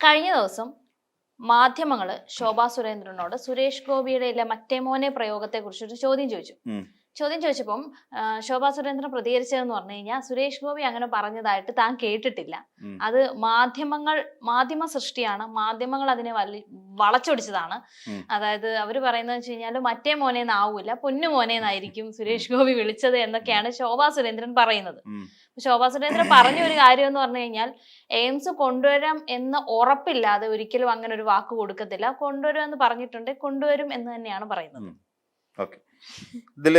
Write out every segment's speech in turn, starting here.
കഴിഞ്ഞ ദിവസം മാധ്യമങ്ങൾ ശോഭാ സുരേന്ദ്രനോട് സുരേഷ് ഗോപിയുടെ ഇല്ല മറ്റേ മോനെ ചോദ്യം ചോദിച്ചു. ചോദ്യം ചോദിച്ചപ്പം ശോഭാ സുരേന്ദ്രൻ പ്രതികരിച്ചതെന്ന് പറഞ്ഞു കഴിഞ്ഞാൽ സുരേഷ് ഗോപി അങ്ങനെ പറഞ്ഞതായിട്ട് താൻ കേട്ടിട്ടില്ല. അത് മാധ്യമങ്ങൾ മാധ്യമ സൃഷ്ടിയാണ്. മാധ്യമങ്ങൾ അതിനെ വലി വളച്ചൊടിച്ചതാണ്. അതായത് അവർ പറയുന്നത് വെച്ച് കഴിഞ്ഞാൽ മറ്റേ മോനേന്നാവൂല പൊന്നു മോനേന്നായിരിക്കും സുരേഷ് ഗോപി വിളിച്ചത് എന്നൊക്കെയാണ് ശോഭാ സുരേന്ദ്രൻ പറയുന്നത്. ശോഭാ സുരേന്ദ്രൻ പറഞ്ഞ ഒരു കാര്യം എന്ന് പറഞ്ഞു കഴിഞ്ഞാൽ എയിംസ് കൊണ്ടുവരാം എന്ന് ഉറപ്പില്ലാതെ ഒരിക്കലും അങ്ങനെ ഒരു വാക്ക് കൊടുക്കത്തില്ല. കൊണ്ടുവരും എന്ന് പറഞ്ഞിട്ടുണ്ട് കൊണ്ടുവരും എന്ന് തന്നെയാണ് പറയുന്നത്. ഓക്കെ. ഇതിൽ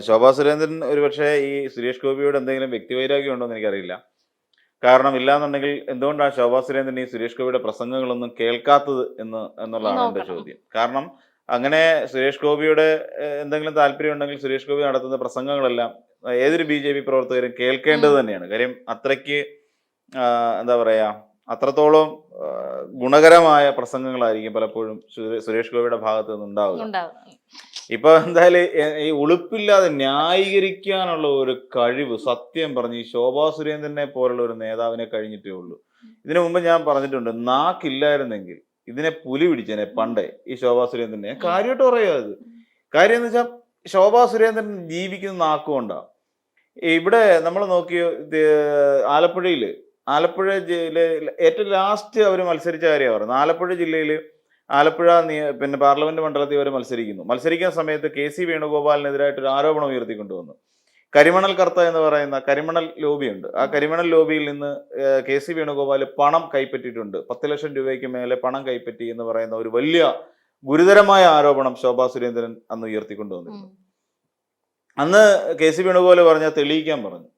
ശോഭാ സുരേന്ദ്രൻ ഒരുപക്ഷെ ഈ സുരേഷ് ഗോപിയോട് എന്തെങ്കിലും വ്യക്തിവൈരാഗ്യം ഉണ്ടോ എന്ന് എനിക്കറിയില്ല. കാരണം ഇല്ലാന്നുണ്ടെങ്കിൽ എന്തുകൊണ്ടാണ് ശോഭാ സുരേന്ദ്രൻ ഈ സുരേഷ് ഗോപിയുടെ പ്രസംഗങ്ങളൊന്നും കേൾക്കാത്തത് എന്ന് എന്നുള്ളതാണ് എന്റെ ചോദ്യം. കാരണം അങ്ങനെ സുരേഷ് ഗോപിയുടെ എന്തെങ്കിലും താല്പര്യം ഉണ്ടെങ്കിൽ സുരേഷ് ഗോപി നടത്തുന്ന പ്രസംഗങ്ങളെല്ലാം ഏതൊരു ബി ജെ പി പ്രവർത്തകരും കേൾക്കേണ്ടത് തന്നെയാണ്. കാര്യം അത്രയ്ക്ക് എന്താ പറയാ അത്രത്തോളം ഗുണകരമായ പ്രസംഗങ്ങളായിരിക്കും പലപ്പോഴും സുരേ- സുരേഷ് ഗോപിയുടെ ഭാഗത്ത് നിന്നുണ്ടാവുക. ഉണ്ടാവും ഇപ്പൊ എന്തായാലും ഈ ഉളുപ്പില്ലാതെ ന്യായീകരിക്കാനുള്ള ഒരു കഴിവ് സത്യം പറഞ്ഞ് ഈ ശോഭാ സുരേന്ദ്രനെ പോലുള്ള ഒരു നേതാവിനെ കഴിഞ്ഞിട്ടേ ഉള്ളൂ. ഇതിനു മുമ്പ് ഞാൻ പറഞ്ഞിട്ടുണ്ട് നാക്കില്ലായിരുന്നെങ്കിൽ ഇതിനെ പുലി പിടിച്ചേനെ പണ്ടേ ഈ ശോഭാ സുരേന്ദ്രനെ. കാര്യമായിട്ട് പറയാത് കാര്യം എന്ന് വെച്ചാൽ ശോഭാ സുരേന്ദ്രൻ ജീവിക്കുന്ന നാക്കുകൊണ്ടാ ഇവിടെ നമ്മൾ നോക്കിയ ആലപ്പുഴയിൽ ആലപ്പുഴ ജില്ലയിൽ ഏറ്റവും ലാസ്റ്റ് അവർ മത്സരിച്ച കാര്യമാണ് ആലപ്പുഴ ജില്ലയിൽ ആലപ്പുഴ പിന്നെ പാർലമെന്റ് മണ്ഡലത്തിൽ വരെ മത്സരിക്കുന്നു. മത്സരിക്കുന്ന സമയത്ത് കെ സി വേണുഗോപാലിനെതിരായിട്ട് ഒരു ആരോപണം ഉയർത്തിക്കൊണ്ടുവന്നു. കരിമണൽ കർത്ത എന്ന് പറയുന്ന കരിമണൽ ലോബിയുണ്ട്. ആ കരിമണൽ ലോബിയിൽ നിന്ന് കെ സി വേണുഗോപാൽ പണം കൈപ്പറ്റിയിട്ടുണ്ട്. പത്ത് ലക്ഷം രൂപയ്ക്ക് മേലെ പണം കൈപ്പറ്റി എന്ന് പറയുന്ന ഒരു വലിയ ഗുരുതരമായ ആരോപണം ശോഭാ സുരേന്ദ്രൻ അന്ന് ഉയർത്തിക്കൊണ്ടുവന്നു ഉം. അന്ന് കെ സി വേണുഗോപാൽ പറഞ്ഞ തെളിയിക്കാൻ പറഞ്ഞു.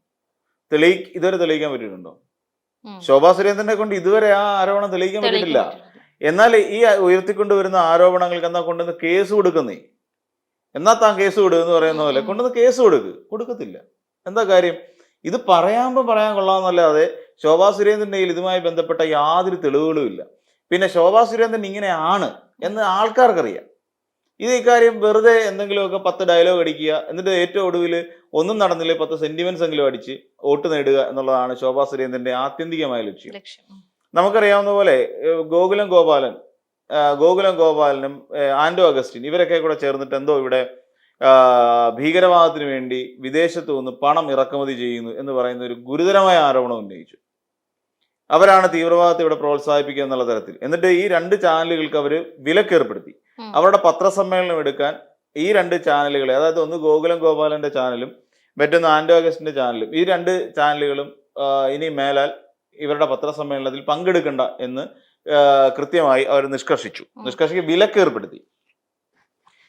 തെളിയി ഇതുവരെ തെളിയിക്കാൻ പറ്റിയിട്ടുണ്ടോ? ശോഭാ സുരേന്ദ്രനെ കൊണ്ട് ഇതുവരെ ആ ആരോപണം തെളിയിക്കാൻ പറ്റിയിട്ടില്ല. എന്നാൽ ഈ ഉയർത്തിക്കൊണ്ടുവരുന്ന ആരോപണങ്ങൾക്ക് എന്നാ കൊണ്ടുവന്ന് കേസ് കൊടുക്കുന്നേ? എന്നാ താൻ കേസ് കൊടു എന്ന് പറയുന്ന പോലെ കൊണ്ടുവന്ന് കേസ് കൊടുക്ക്. കൊടുക്കത്തില്ല. എന്താ കാര്യം? ഇത് പറയാമ്പോൾ പറയാൻ കൊള്ളാമെന്നല്ലാതെ ശോഭാ സുരേന്ദ്രന്റെ ഇതുമായി ബന്ധപ്പെട്ട യാതൊരു തെളിവുകളും ഇല്ല. പിന്നെ ശോഭാ സുരേന്ദ്രൻ ഇങ്ങനെയാണ് എന്ന് ആൾക്കാർക്കറിയാം. ഇത് ഇക്കാര്യം വെറുതെ എന്തെങ്കിലുമൊക്കെ പത്ത് ഡയലോഗ് അടിക്കുക എന്നിട്ട് ഏറ്റവും ഒടുവിൽ ഒന്നും നടന്നില്ല പത്ത് സെന്റിമെന്റ്സ് എങ്കിലും അടിച്ച് വോട്ട് നേടുക എന്നുള്ളതാണ് ശോഭാ സുരേന്ദ്രന്റെ ആത്യന്തികമായ ലക്ഷ്യം. നമുക്കറിയാവുന്ന പോലെ ഗോകുലം ഗോപാലൻ ഗോകുലം ഗോപാലനും ആൻഡോ അഗസ്റ്റിൻ ഇവരൊക്കെ കൂടെ ചേർന്നിട്ട് എന്തോ ഇവിടെ ഭീകരവാദത്തിന് വേണ്ടി വിദേശത്ത് നിന്ന് പണം ഇറക്കുമതി ചെയ്യുന്നു എന്ന് പറയുന്ന ഒരു ഗുരുതരമായ ആരോപണം ഉന്നയിച്ചു. അവരാണ് തീവ്രവാദത്തെ ഇവിടെ പ്രോത്സാഹിപ്പിക്കുക എന്നുള്ള തരത്തിൽ. എന്നിട്ട് ഈ രണ്ട് ചാനലുകൾക്ക് അവർ വിലക്കേർപ്പെടുത്തി. അവരുടെ പത്രസമ്മേളനം എടുക്കാൻ ഈ രണ്ട് ചാനലുകളെ അതായത് ഒന്ന് ഗോകുലം ഗോപാലന്റെ ചാനലും മറ്റൊന്ന് ആൻഡോ അഗസ്റ്റിന്റെ ചാനലും ഈ രണ്ട് ചാനലുകളും ഇനി മേലാൽ ഇവരുടെ പത്രസമ്മേളനത്തിൽ പങ്കെടുക്കണ്ട എന്ന് കൃത്യമായി അവർ നിഷ്കർഷിച്ചു. നിഷ്കർഷിക്ക് വിലക്കേർപ്പെടുത്തി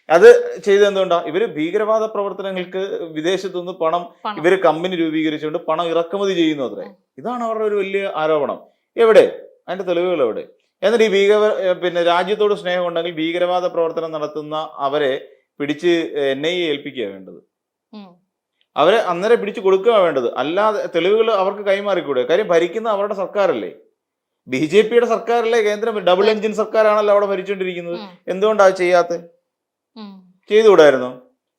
അത് ചെയ്ത് എന്തുകൊണ്ടാണ് ഇവർ ഭീകരവാദ പ്രവർത്തനങ്ങൾക്ക് വിദേശത്തു നിന്ന് പണം. ഇവർ കമ്പനി രൂപീകരിച്ചുകൊണ്ട് പണം ഇറക്കുമതി ചെയ്യുന്നു അത്രേ. ഇതാണ് അവരുടെ ഒരു വലിയ ആരോപണം. എവിടെ? അതിന്റെ തെളിവുകൾ എവിടെ? എന്നിട്ട് ഈ ഭീകര പിന്നെ രാജ്യത്തോട് സ്നേഹം ഉണ്ടെങ്കിൽ ഭീകരവാദ പ്രവർത്തനം നടത്തുന്ന അവരെ പിടിച്ച് എൻ ഐ എ ഏൽപ്പിക്കുക വേണ്ടത്. അവരെ അന്നേരം പിടിച്ചു കൊടുക്കുക വേണ്ടത്. അല്ലാതെ തെളിവുകൾ അവർക്ക് കൈമാറിക്കൂടെ? കാര്യം ഭരിക്കുന്ന അവരുടെ സർക്കാരല്ലേ? ബി ജെ പിയുടെ സർക്കാരല്ലേ കേന്ദ്രം? ഡബിൾ എഞ്ചിൻ സർക്കാരാണല്ലോ അവിടെ ഭരിച്ചുകൊണ്ടിരിക്കുന്നത് എന്തുകൊണ്ടാണ് ചെയ്യാത്തത്. ചെയ്തുകൂടായിരുന്നു?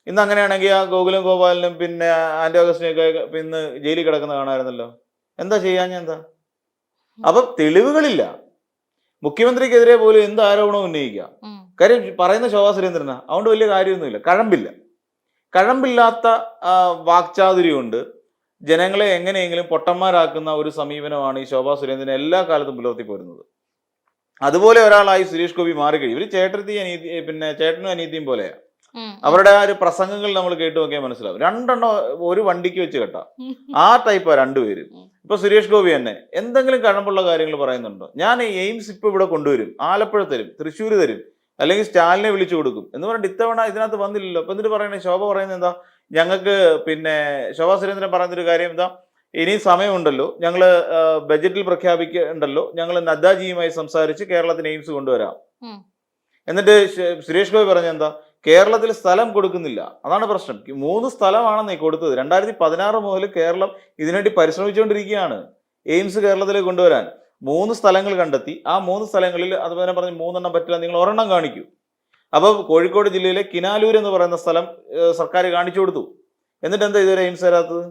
ഇന്ന് അങ്ങനെയാണെങ്കിൽ ആ ഗോകുലും ഗോപാലിനും പിന്നെ ആന്റോ അഗസ്റ്റിനൊക്കെ ഇന്ന് ജയിലിൽ കിടക്കുന്ന കാണാമായിരുന്നല്ലോ. എന്താ ചെയ്യാൻ എന്താ? അപ്പൊ തെളിവുകളില്ല. മുഖ്യമന്ത്രിക്കെതിരെ പോലും എന്ത് ആരോപണം ഉന്നയിക്കാം. കാര്യം പറയുന്ന ശോഭാ സുരേന്ദ്രനാ. അതുകൊണ്ട് വലിയ കാര്യമൊന്നുമില്ല. കഴമ്പില്ല. കഴമ്പില്ലാത്ത ആ, വാക്ചാതുര്യം കൊണ്ട് ജനങ്ങളെ എങ്ങനെയെങ്കിലും പൊട്ടന്മാരാക്കുന്ന ഒരു സമീപനമാണ് ഈ ശോഭാ സുരേന്ദ്രൻ എല്ലാ കാലത്തും പുലർത്തി പോരുന്നത്. അതുപോലെ ഒരാളായി സുരേഷ് ഗോപി മാറിക്കഴിയും. ഇവർ ചേട്ടത്തി അനീതി പിന്നെ ചേട്ടനും അനീതിയും പോലെയാ. അവരുടെ ആ ഒരു പ്രസംഗങ്ങൾ നമ്മൾ കേട്ട് നോക്കിയാൽ മനസ്സിലാവും. രണ്ടെണ്ണം ഒരു വണ്ടിക്ക് വെച്ച് കേട്ടാ. ആ ടൈപ്പാ രണ്ടുപേര്. ഇപ്പൊ സുരേഷ് ഗോപി തന്നെ എന്തെങ്കിലും കഴമ്പുള്ള കാര്യങ്ങൾ പറയുന്നുണ്ടോ? ഞാൻ എയിംസ് ഇപ്പൊ ഇവിടെ കൊണ്ടുവരും. ആലപ്പുഴ തരും തൃശ്ശൂർ തരും. അല്ലെങ്കിൽ സ്റ്റാലിനെ വിളിച്ചു കൊടുക്കും. എന്ന് പറഞ്ഞിട്ട് ഇത്തവണ ഇതിനകത്ത് വന്നില്ലല്ലോ. അപ്പൊ എന്നിട്ട് പറയണേ ശോഭ പറയുന്നത് എന്താ? ഞങ്ങൾക്ക് പിന്നെ ശോഭാ സുരേന്ദ്രൻ പറയുന്ന ഒരു കാര്യം എന്താ? ഇനി സമയമുണ്ടല്ലോ. ഞങ്ങൾ ബജറ്റിൽ പ്രഖ്യാപിക്കണ്ടല്ലോ. ഞങ്ങൾ നദ്ദാജിയുമായി സംസാരിച്ച് കേരളത്തിന് എയിംസ് കൊണ്ടുവരാം. എന്നിട്ട് സുരേഷ് ഗോപി പറഞ്ഞ എന്താ? കേരളത്തിൽ സ്ഥലം കൊടുക്കുന്നില്ല. അതാണ് പ്രശ്നം. മൂന്ന് സ്ഥലമാണെന്നേ കൊടുത്തത്. രണ്ടായിരത്തി പതിനാറ് മുതൽ കേരളം ഇതിനുവേണ്ടി പരിശ്രമിച്ചുകൊണ്ടിരിക്കുകയാണ്. എയിംസ് കേരളത്തിലേക്ക് കൊണ്ടുവരാൻ. മൂന്ന് സ്ഥലങ്ങൾ കണ്ടെത്തി. ആ മൂന്ന് സ്ഥലങ്ങളിൽ അതുപോലെ പറഞ്ഞ് മൂന്നെണ്ണം പറ്റില്ല നിങ്ങൾ ഒരെണ്ണം കാണിക്കൂ. അപ്പോൾ കോഴിക്കോട് ജില്ലയിലെ കിനാലൂർ എന്ന് പറയുന്ന സ്ഥലം സർക്കാർ കാണിച്ചു കൊടുത്തു. എന്നിട്ട് എന്താ ഇതുവരെ എയിംസ് തരാത്തത്?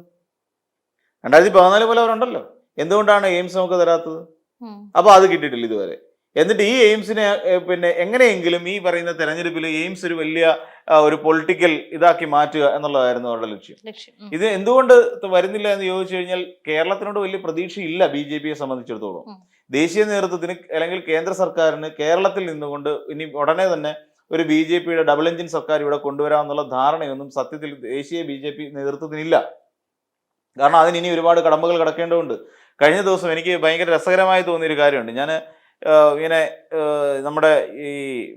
രണ്ടായിരത്തി പതിനാല് പോലെ അവരുണ്ടല്ലോ. എന്തുകൊണ്ടാണ് എയിംസ് നമുക്ക് തരാത്തത്? അപ്പോൾ അപ്പൊ അത് കിട്ടിയിട്ടില്ല ഇതുവരെ. എന്നിട്ട് ഈ എയിംസിനെ പിന്നെ എങ്ങനെയെങ്കിലും ഈ പറയുന്ന തെരഞ്ഞെടുപ്പിൽ എയിംസ് ഒരു വലിയ ഒരു പൊളിറ്റിക്കൽ ഇതാക്കി മാറ്റുക എന്നുള്ളതായിരുന്നു അവരുടെ ലക്ഷ്യം. ഇത് എന്തുകൊണ്ട് വരുന്നില്ല എന്ന് ചോദിച്ചു കഴിഞ്ഞാൽ കേരളത്തിനോട് വലിയ പ്രതീക്ഷയില്ല ബി ജെ പിയെ സംബന്ധിച്ചിടത്തോളം. ദേശീയ നേതൃത്വത്തിന് അല്ലെങ്കിൽ കേന്ദ്ര സർക്കാരിന് കേരളത്തിൽ നിന്നുകൊണ്ട് ഇനി ഉടനെ തന്നെ ഒരു ബി ജെ പിയുടെ ഡബിൾ എഞ്ചിൻ സർക്കാർ ഇവിടെ കൊണ്ടുവരാമെന്നുള്ള ധാരണയൊന്നും സത്യത്തിൽ ദേശീയ ബി ജെ പി നേതൃത്വത്തിനില്ല. കാരണം അതിന് ഇനി ഒരുപാട് കടമ്പകൾ കിടക്കേണ്ടതുണ്ട്. കഴിഞ്ഞ ദിവസം എനിക്ക് ഭയങ്കര രസകരമായി തോന്നിയൊരു കാര്യമുണ്ട്. ഞാൻ ഇങ്ങനെ നമ്മുടെ ഈ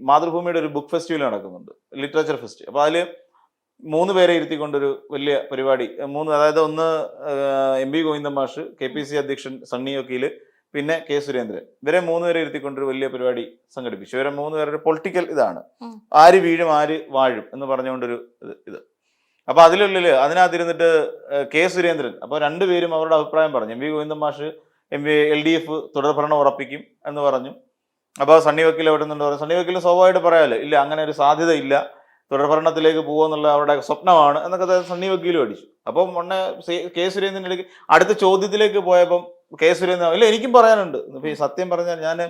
മാതൃഭൂമിയുടെ ഒരു ബുക്ക് ഫെസ്റ്റിവൽ നടക്കുന്നുണ്ട്. ലിറ്ററേച്ചർ ഫെസ്റ്റ് അപ്പോൾ അതിൽ മൂന്ന് പേരെ ഇരുത്തിക്കൊണ്ടൊരു വലിയ പരിപാടി. മൂന്ന് അതായത് ഒന്ന് എം പി ഗോവിന്ദൻ മാഷ് കെ പി സി അധ്യക്ഷൻ സണ്ണി വക്കീൽ പിന്നെ കെ സുരേന്ദ്രൻ. ഇവരെ മൂന്ന് പേരെ ഇരുത്തിക്കൊണ്ടൊരു വലിയ പരിപാടി സംഘടിപ്പിച്ചു. ഇവരെ മൂന്ന് പേരുടെ പൊളിറ്റിക്കൽ ഇതാണ്. ആര് വീഴും ആര് വാഴും എന്ന് പറഞ്ഞുകൊണ്ടൊരു ഇത് ഇത്. അപ്പൊ അതിലുള്ളിൽ അതിനകത്തിരുന്നിട്ട് കെ സുരേന്ദ്രൻ. അപ്പൊ രണ്ടുപേരും അവരുടെ അഭിപ്രായം പറഞ്ഞു. എം വി ഗോവിന്ദൻ മാഷ് M V L D F തുടർഭരണം ഉറപ്പിക്കും എന്ന് പറഞ്ഞു. അപ്പോൾ സണ്ണി വക്കീൽ എവിടെ നിന്നുണ്ട് പറഞ്ഞു സണ്ണി വക്കീൽ സ്വാഭാവികമായിട്ട് പറയാമല്ലോ ഇല്ല അങ്ങനെ ഒരു സാധ്യത ഇല്ല തുടർഭരണത്തിലേക്ക് പോകുമെന്നുള്ള അവരുടെ സ്വപ്നമാണ് എന്നൊക്കെ സണ്ണി വക്കീലും അടിച്ചു അപ്പം ഒന്ന് കെ സുരേന്ദ്രന്റെ ഇടയ്ക്ക് അടുത്ത ചോദ്യത്തിലേക്ക് പോയപ്പം കെ സുരേന്ദ്രൻ ഇല്ല എനിക്കും പറയാനുണ്ട്. ഇപ്പം ഈ സത്യം പറഞ്ഞാൽ ഞാൻ